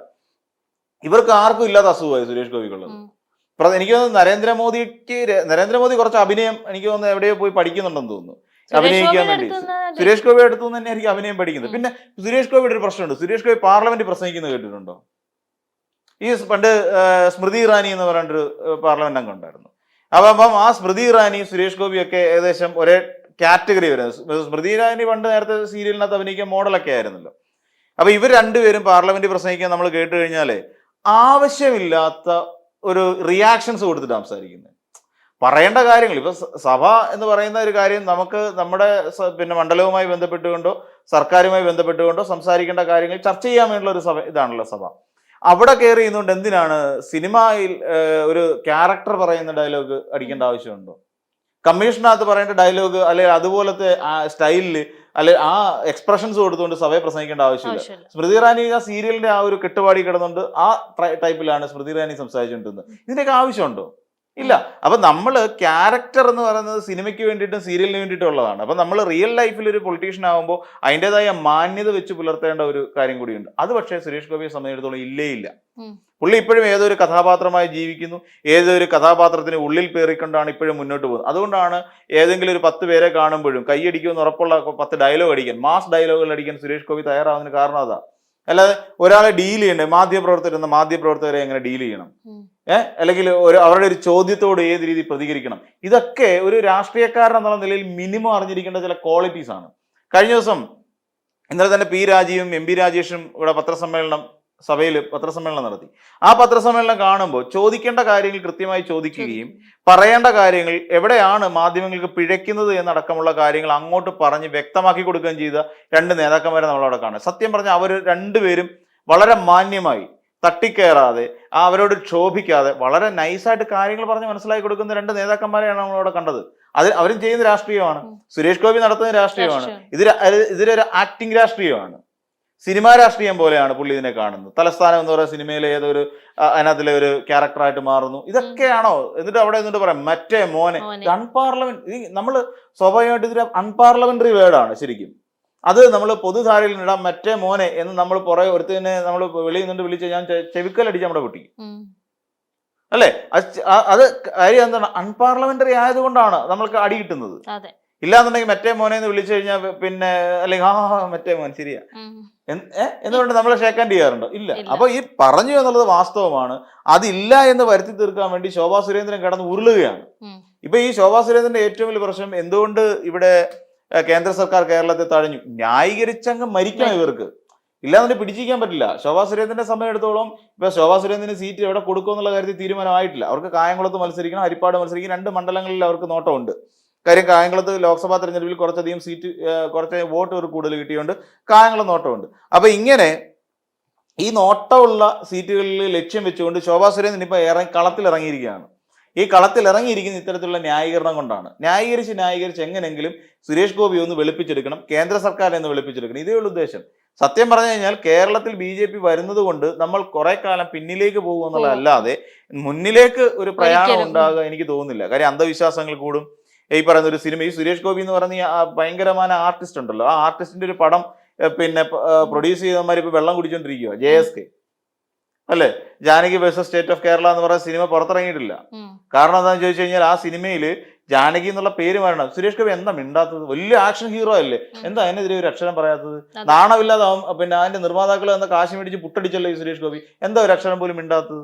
ഇവർക്ക് ആർക്കും ഇല്ലാത്ത അസുഖമായി സുരേഷ് ഗോപിക്കുള്ളത്. എനിക്ക് തോന്നുന്നു നരേന്ദ്രമോദിക്ക് നരേന്ദ്രമോദി കുറച്ച് അഭിനയം എനിക്ക് തോന്നുന്നു എവിടെയോ പോയി പഠിക്കുന്നുണ്ടെന്ന് തോന്നുന്നു. അഭിനയിക്കാൻ വേണ്ടി. സുരേഷ് ഗോപിയുടെ അടുത്തു നിന്ന് എനിക്ക് അഭിനയം പഠിക്കുന്നത്. പിന്നെ സുരേഷ് ഗോപിയുടെ ഒരു പ്രശ്നമുണ്ട്. സുരേഷ് ഗോപി പാർലമെന്റ് പ്രസംഗിക്കുന്നത് കേട്ടിട്ടുണ്ടോ? ഈ പണ്ട് സ്മൃതി ഇറാനി എന്ന് പറഞ്ഞിട്ടൊരു ആ, പാർലമെന്റ് അംഗം ഉണ്ടായിരുന്നു. അപ്പൊ അപ്പം ആ സ്മൃതി ഇറാനി സുരേഷ് ഗോപിയൊക്കെ ഏകദേശം ഒരേ കാറ്റഗറി വരുന്നത്. സ്മൃതി ഇറാനി പണ്ട് നേരത്തെ സീരിയലിനകത്ത് അഭിനയിക്കാൻ മോഡലൊക്കെ ആയിരുന്നല്ലോ. അപ്പൊ ഇവർ രണ്ടുപേരും പാർലമെന്റ് പ്രസംഗിക്കാൻ നമ്മൾ കേട്ട് കഴിഞ്ഞാലേ ആവശ്യമില്ലാത്ത ഒരു റിയാക്ഷൻസ് കൊടുത്തിട്ട് സംസാരിക്കുന്നത് പറയേണ്ട കാര്യങ്ങൾ ഇപ്പൊ സഭ എന്ന് പറയുന്ന ഒരു കാര്യം നമുക്ക് നമ്മുടെ പിന്നെ മണ്ഡലവുമായി ബന്ധപ്പെട്ടുകൊണ്ടോ സർക്കാരുമായി ബന്ധപ്പെട്ടുകൊണ്ടോ സംസാരിക്കേണ്ട കാര്യങ്ങൾ ചർച്ച ചെയ്യാൻ വേണ്ടിയുള്ള ഒരു സഭ ഇതാണല്ലോ സഭ. അവിടെ കയറി ചെയ്യുന്നുണ്ട് എന്തിനാണ് സിനിമയിൽ ഒരു ക്യാരക്ടർ പറയുന്ന ഡയലോഗ് അടിക്കേണ്ട ആവശ്യമുണ്ടോ? കമ്മീഷനകത്ത് പറയേണ്ട ഡയലോഗ് അല്ലെങ്കിൽ അതുപോലത്തെ ആ സ്റ്റൈലിൽ അല്ലെ ആ എക്സ്പ്രഷൻസ് കൊടുത്തുകൊണ്ട് സഭയെ പ്രസംഗിക്കേണ്ട ആവശ്യമില്ല. സ്മൃതി ഇറാനി ആ സീരിയലിന്റെ ആ ഒരു കെട്ടുപാടി കിടന്നുകൊണ്ട് ആ ടൈപ്പിലാണ് സ്മൃതി ഇറാനി സംസാരിച്ചുകൊണ്ടിരുന്നത്. ഇതിന്റെയൊക്കെ ആവശ്യമുണ്ടോ? ഇല്ല. അപ്പൊ നമ്മൾ ക്യാരക്ടർ എന്ന് പറയുന്നത് സിനിമയ്ക്ക് വേണ്ടിയിട്ടും സീരിയലിന് വേണ്ടിയിട്ടും ഉള്ളതാണ്. അപ്പൊ നമ്മൾ റിയൽ ലൈഫിൽ ഒരു പൊളിറ്റീഷ്യൻ ആകുമ്പോൾ അതിന്റെതായ മാന്യത വെച്ച് പുലർത്തേണ്ട ഒരു കാര്യം കൂടിയുണ്ട്. അത് പക്ഷേ സുരേഷ് ഗോപിയെ സംബന്ധിച്ചിടത്തോളം ഇല്ലേ ഇല്ല. പുള്ളി ഇപ്പോഴും ഏതൊരു കഥാപാത്രമായി ജീവിക്കുന്നു. ഏതൊരു കഥാപാത്രത്തിന് ഉള്ളിൽ പേറിക്കൊണ്ടാണ് ഇപ്പോഴും മുന്നോട്ട് പോകുന്നത്. അതുകൊണ്ടാണ് ഏതെങ്കിലും ഒരു പത്ത് പേരെ കാണുമ്പോഴും കൈയടിക്കുമെന്ന് ഉറപ്പുള്ള പത്ത് ഡയലോഗ് അടിക്കാൻ മാസ് ഡയലോഗുകൾ അടിക്കാൻ സുരേഷ് ഗോപി തയ്യാറാവുന്നതിന് കാരണം അതാ. അല്ലാതെ ഒരാളെ ഡീൽ ചെയ്യണ്ടേ? മാധ്യമപ്രവർത്തകർ എന്ന മാധ്യമപ്രവർത്തകരെ എങ്ങനെ ഡീൽ ചെയ്യണം. ഏഹ് അല്ലെങ്കിൽ ഒരു അവരുടെ ഒരു ചോദ്യത്തോട് ഏത് രീതി പ്രതികരിക്കണം? ഇതൊക്കെ ഒരു രാഷ്ട്രീയക്കാരൻ എന്നുള്ള നിലയിൽ മിനിമം അറിഞ്ഞിരിക്കേണ്ട ചില ക്വാളിറ്റീസ് ആണ്. കഴിഞ്ഞ ദിവസം ഇന്നലെ തന്നെ പി രാജീവും എം പി രാജേഷും ഇവിടെ പത്രസമ്മേളനം സഭയിൽ പത്രസമ്മേളനം നടത്തി. ആ പത്രസമ്മേളനം കാണുമ്പോൾ ചോദിക്കേണ്ട കാര്യങ്ങൾ കൃത്യമായി ചോദിക്കുകയും പറയേണ്ട കാര്യങ്ങൾ എവിടെയാണ് മാധ്യമങ്ങൾക്ക് പിഴയ്ക്കുന്നത് എന്നടക്കമുള്ള കാര്യങ്ങൾ അങ്ങോട്ട് പറഞ്ഞ് വ്യക്തമാക്കി കൊടുക്കുകയും ചെയ്ത രണ്ട് നേതാക്കന്മാരെ നമ്മളവിടെ കാണാം. സത്യം പറഞ്ഞാൽ അവർ രണ്ടുപേരും വളരെ മാന്യമായി തട്ടിക്കയറാതെ ആ അവരോട് ക്ഷോഭിക്കാതെ വളരെ നൈസായിട്ട് കാര്യങ്ങൾ പറഞ്ഞ് മനസ്സിലാക്കി കൊടുക്കുന്ന രണ്ട് നേതാക്കന്മാരെയാണ് നമ്മളവിടെ കണ്ടത്. അത് അവരും ചെയ്യുന്ന രാഷ്ട്രീയമാണ്. സുരേഷ് ഗോപി നടത്തുന്ന രാഷ്ട്രീയമാണ്. ഇതിൽ ഇതിലൊരു ആക്ടിംഗ് രാഷ്ട്രീയമാണ്. സിനിമാ രാഷ്ട്രീയം പോലെയാണ് പുള്ളി ഇതിനെ കാണുന്നത്. തലസ്ഥാനം എന്ന് പറയുന്ന സിനിമയിലെ ഏതൊരു അതിനകത്തിലെ ഒരു ക്യാരക്ടറായിട്ട് മാറുന്നു. ഇതൊക്കെയാണോ? എന്നിട്ട് അവിടെ എന്നിട്ട് പറയാം മറ്റേ മോനെ. മോനെ. അൺപാർലമെന്റ് നമ്മൾ സ്വാഭാവികമായിട്ട് ഇതിന് അൺപാർലമെന്ററി വേർഡാണ് ശരിക്കും. അത് നമ്മൾ പൊതുധാരയിൽ ഇടാം മറ്റേ മോനെ എന്ന് നമ്മൾ പുറകെ ഒരുത്തിനെ നമ്മൾ വെളിയിൽ നിന്ന് വിളിച്ച് ഞാൻ ചെവിക്കലടിച്ച് നമ്മുടെ കുട്ടിക്ക് അല്ലേ? അത് കാര്യം എന്താണ്? അൺപാർലമെന്ററി ആയതുകൊണ്ടാണ് നമ്മൾക്ക് അടി കിട്ടുന്നത്. ഇല്ലാന്നുണ്ടെങ്കിൽ മറ്റേ മോനെ എന്ന് വിളിച്ചു കഴിഞ്ഞാൽ പിന്നെ അല്ലെങ്കിൽ ആ മറ്റേ മോൻ ശരിയാ. എന്തുകൊണ്ട് നമ്മളെ ഷേക്ക് എന്നുകൊണ്ട് നമ്മൾ ഷേക്കാൻ ചെയ്യാറുണ്ടോ? ഇല്ല. അപ്പൊ ഈ പറഞ്ഞു എന്നുള്ളത് വാസ്തവമാണ്. അതില്ല എന്ന് വരുത്തി തീർക്കാൻ വേണ്ടി ശോഭാ സുരേന്ദ്രൻ കടന്ന് ഉരുളുകയാണ്. ഇപ്പൊ ഈ ശോഭാ സുരേന്ദ്രന്റെ ഏറ്റവും വലിയ പ്രശ്നം എന്തുകൊണ്ട് ഇവിടെ കേന്ദ്ര സർക്കാർ കേരളത്തെ തഴഞ്ഞു? ന്യായീകരിച്ചങ്ങ് മരിക്കണം ഇവർക്ക്. ഇല്ലാന്നുണ്ടെങ്കിൽ പിടിച്ചിരിക്കാൻ പറ്റില്ല. ശോഭാ സുരേന്ദ്രന്റെ സമയം എടുത്തോളം ഇപ്പൊ ശോഭാ സുരേന്ദ്രന് സീറ്റ് എവിടെ കൊടുക്കും എന്നുള്ള കാര്യത്തിൽ തീരുമാനമായിട്ടില്ല. അവർക്ക് കായംകുളത്ത് മത്സരിക്കണം ഹരിപ്പാട് മത്സരിക്കണം രണ്ട് മണ്ഡലങ്ങളിൽ അവർക്ക് നോട്ടമുണ്ട്. കാര്യം കായംകുളത്ത് ലോക്സഭാ തെരഞ്ഞെടുപ്പിൽ കുറച്ചധികം സീറ്റ് കുറച്ച് വോട്ട് ഒരു കൂടുതൽ കിട്ടിയുണ്ട് കായംകുളം നോട്ടമുണ്ട്. അപ്പൊ ഇങ്ങനെ ഈ നോട്ടമുള്ള സീറ്റുകളിൽ ലക്ഷ്യം വെച്ചുകൊണ്ട് ശോഭാ സുരേന്ദ്രൻ ഇപ്പൊ ഇറങ്ങി കളത്തിലിറങ്ങിയിരിക്കുകയാണ് ഈ കളത്തിൽ ഇറങ്ങിയിരിക്കുന്ന ഇത്തരത്തിലുള്ള ന്യായീകരണം കൊണ്ടാണ്. ന്യായീകരിച്ച് ന്യായീകരിച്ച് എങ്ങനെങ്കിലും സുരേഷ് ഗോപി ഒന്ന് വെളുപ്പിച്ചെടുക്കണം കേന്ദ്ര സർക്കാർ ഒന്ന് വെളുപ്പിച്ചെടുക്കണം. ഇതേ ഉള്ളൂ ഉദ്ദേശം. സത്യം പറഞ്ഞു കഴിഞ്ഞാൽ കേരളത്തിൽ ബി ജെ പി വരുന്നത് കൊണ്ട് നമ്മൾ കുറെ കാലം പിന്നിലേക്ക് പോകുമെന്നുള്ളതല്ലാതെ മുന്നിലേക്ക് ഒരു പ്രയാണം ഉണ്ടാകുക എനിക്ക് തോന്നുന്നില്ല. കാര്യം അന്ധവിശ്വാസങ്ങൾ കൂടും. ഈ പറയുന്ന ഒരു സിനിമ ഈ സുരേഷ് ഗോപി എന്ന് പറഞ്ഞ ഭയങ്കരമായ ആർട്ടിസ്റ്റ് ഉണ്ടല്ലോ. ആ ആർട്ടിസ്റ്റിന്റെ ഒരു പടം പിന്നെ പ്രൊഡ്യൂസ് ചെയ്തമാർ ഇപ്പൊ വെള്ളം കുടിച്ചോണ്ടിരിക്കുക ജെ എസ് കെ. അല്ലേ? Janaki versus state of Kerala എന്ന് പറയുന്ന സിനിമ പുറത്തിറങ്ങിയിട്ടില്ല. കാരണം എന്താണെന്ന് ചോദിച്ചു കഴിഞ്ഞാൽ ആ സിനിമയിൽ ജാനകി എന്നുള്ള പേര് വരണം. സുരേഷ് ഗോപി എന്താ മിണ്ടാത്തത്? വലിയ ആക്ഷൻ ഹീറോ അല്ലേ? എന്താ അതിനെതിരെ ഒരു അക്ഷരം പറയാത്തത്. നാണമില്ലാതെ പിന്നെ അതിന്റെ നിർമ്മാതാക്കൾ എന്താ കാശി മേടിച്ച് പുട്ടടിച്ചല്ലോ ഈ സുരേഷ് ഗോപി? എന്താ ഒരു അക്ഷരം പോലും മിണ്ടാത്തത്?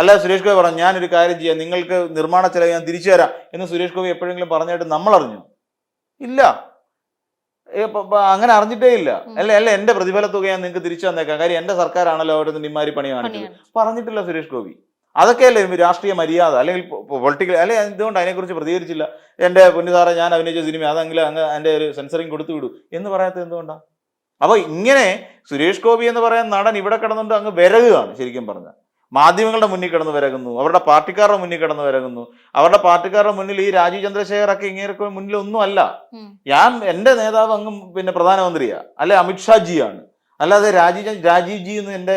അല്ല സുരേഷ് ഗോപി പറഞ്ഞു ഞാനൊരു കാര്യം ചെയ്യാം. നിങ്ങൾക്ക് നിർമ്മാണ ചെലവ് ഞാൻ തിരിച്ചു തരാം. എന്ന് സുരേഷ് ഗോപി എപ്പോഴെങ്കിലും പറഞ്ഞായിട്ട് നമ്മൾ അറിഞ്ഞു ഇല്ല അങ്ങനെ അറിഞ്ഞിട്ടേ ഇല്ല. അല്ല അല്ല എന്റെ പ്രതിഫല തുക ഞാൻ നിങ്ങൾക്ക് തിരിച്ചു തന്നേക്കാം. കാര്യം എന്റെ സർക്കാരാണല്ലോ അവരുടെ ഇമാരി പണി കാണിക്കുന്നത് പണിയാണ് പറഞ്ഞിട്ടില്ല സുരേഷ് ഗോപി. അതൊക്കെയല്ലേ രാഷ്ട്രീയ മര്യാദ? അല്ലെങ്കിൽ പൊളിറ്റിക്കൽ അല്ലെ എന്തുകൊണ്ട് അതിനെക്കുറിച്ച് പ്രതികരിച്ചില്ല. എന്റെ പൊന്നുസാറെ ഞാൻ അഭിനയിച്ച സിനിമ അതെങ്കിലും അങ്ങ് എന്റെ ഒരു സെൻസറിങ് കൊടുത്തു വിടൂ. എന്ന് പറയാത്തത് എന്തുകൊണ്ടാണ് അപ്പോൾ ഇങ്ങനെ സുരേഷ് ഗോപി എന്ന് പറയുന്ന നടൻ ഇവിടെ കിടന്നുകൊണ്ട് അങ്ങ് വിരകുകയാണ് ശരിക്കും പറഞ്ഞാൽ. മാധ്യമങ്ങളുടെ മുന്നിൽ കിടന്ന് വിരകുന്നു അവരുടെ പാർട്ടിക്കാരുടെ മുന്നിൽ കിടന്ന് വിരകുന്നു. അവരുടെ പാർട്ടിക്കാരുടെ മുന്നിൽ ഈ രാജീവ് ചന്ദ്രശേഖറൊക്കെ ഇങ്ങനെ മുന്നിൽ ഒന്നും അല്ല ഞാൻ എന്റെ നേതാവ് അങ്ങ് പിന്നെ പ്രധാനമന്ത്രിയാണ് അല്ലെ അമിത്ഷാജിയാണ്. അല്ലാതെ രാജീവ് രാജീവ് ജി എന്ന് എന്റെ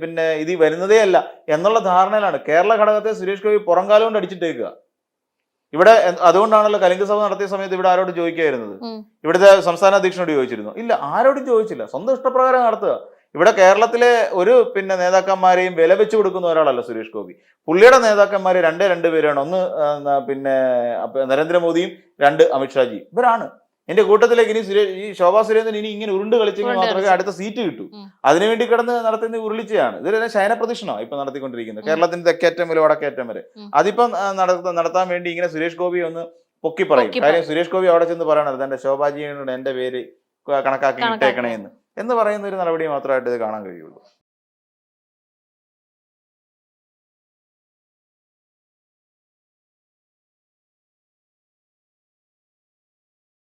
പിന്നെ ഇത് വരുന്നതേ അല്ല എന്നുള്ള ധാരണയിലാണ്. കേരള ഘടകത്തെ സുരേഷ് ഗോപി പുറംകാലം കൊണ്ട് അടിച്ചിട്ടേക്കുക. ഇവിടെ അതുകൊണ്ടാണല്ലോ കലിംഗ സഭ നടത്തിയ സമയത്ത് ഇവിടെ ആരോട് ചോദിക്കായിരുന്നത്. ഇവിടുത്തെ സംസ്ഥാന അധ്യക്ഷനോട് ചോദിച്ചിരുന്നു. ഇല്ല ആരോടും ചോദിച്ചില്ല. സ്വന്തം ഇഷ്ടപ്രകാരം നടത്തുക. ഇവിടെ കേരളത്തിലെ ഒരു പിന്നെ നേതാക്കന്മാരെയും വില വെച്ച് കൊടുക്കുന്ന ഒരാളല്ല സുരേഷ് ഗോപി. പുള്ളിയുടെ നേതാക്കന്മാർ രണ്ടേ രണ്ട് പേരാണ്. ഒന്ന് പിന്നെ നരേന്ദ്രമോദിയും രണ്ട് അമിത്ഷാജിയും. ഇവരാണ്. എന്റെ കൂട്ടത്തിലേക്ക് ഇനി ഈ ശോഭാ സുരേന്ദ്രൻ ഇനി ഇങ്ങനെ ഉരുണ്ട് കളിച്ചെങ്കിൽ മാത്രമേ അടുത്ത സീറ്റ് കിട്ടൂ. അതിനുവേണ്ടി കിടന്ന് നടത്തുന്ന ഉരുളിച്ചയാണ്. ഇതൊരു ശയന പ്രദക്ഷിണോ ഇപ്പൊ നടത്തിക്കൊണ്ടിരിക്കുന്നത്. കേരളത്തിന്റെ തെക്കേറ്റം വരെ വടക്കേറ്റം വരെ. അതിപ്പം നടത്താൻ വേണ്ടി ഇങ്ങനെ സുരേഷ് ഗോപി ഒന്ന് പൊക്കി പറയും. കാര്യം സുരേഷ് ഗോപി അവിടെ ചെന്ന് പറയണത് എന്റെ ശോഭാജിയോട് എന്റെ പേര് കണക്കാക്കി കണക്കാക്കി. ഇട്ടേക്കണേ എന്ന് എന്ന് പറയുന്ന ഒരു നടപടി മാത്രമായിട്ട് ഇത് കാണാൻ കഴിയുള്ളൂ.